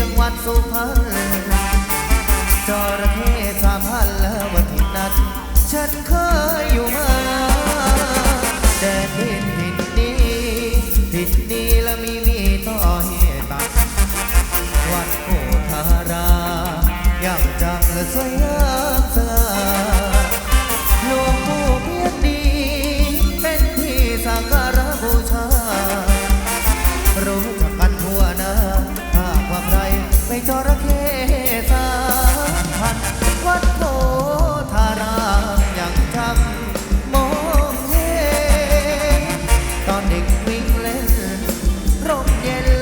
จังหวัดสุพรรณจระเข้สามพันแล้ววันที่นั้นฉันเคย ร่มเย็น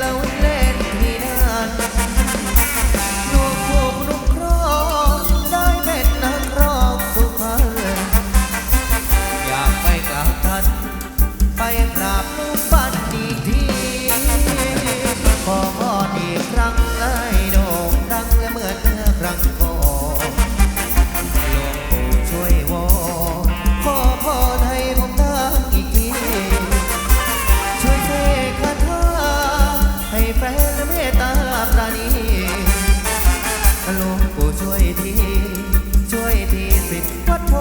วยที ช่วยทีสิทธิ์วัดโพ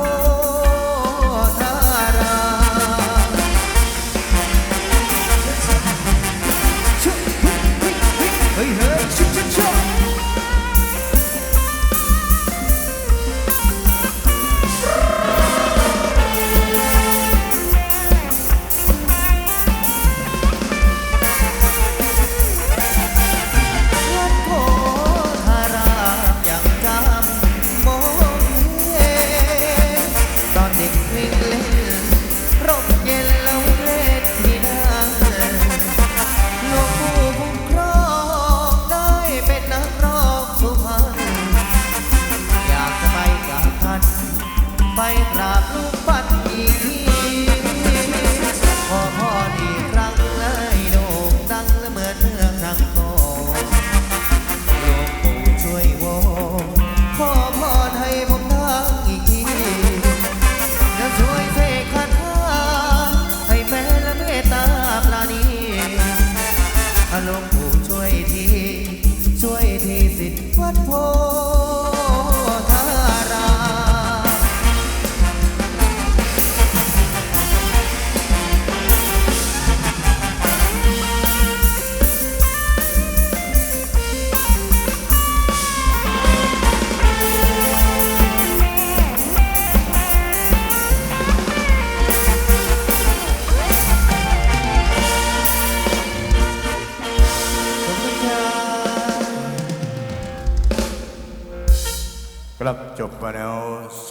ครับจบไปแล้ว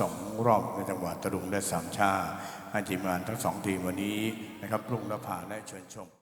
สองรอบในจังหวัดตะลุงและสามชาอาจีมานทั้งสองทีมวันนี้นะครับลุงนภาและเชิญชม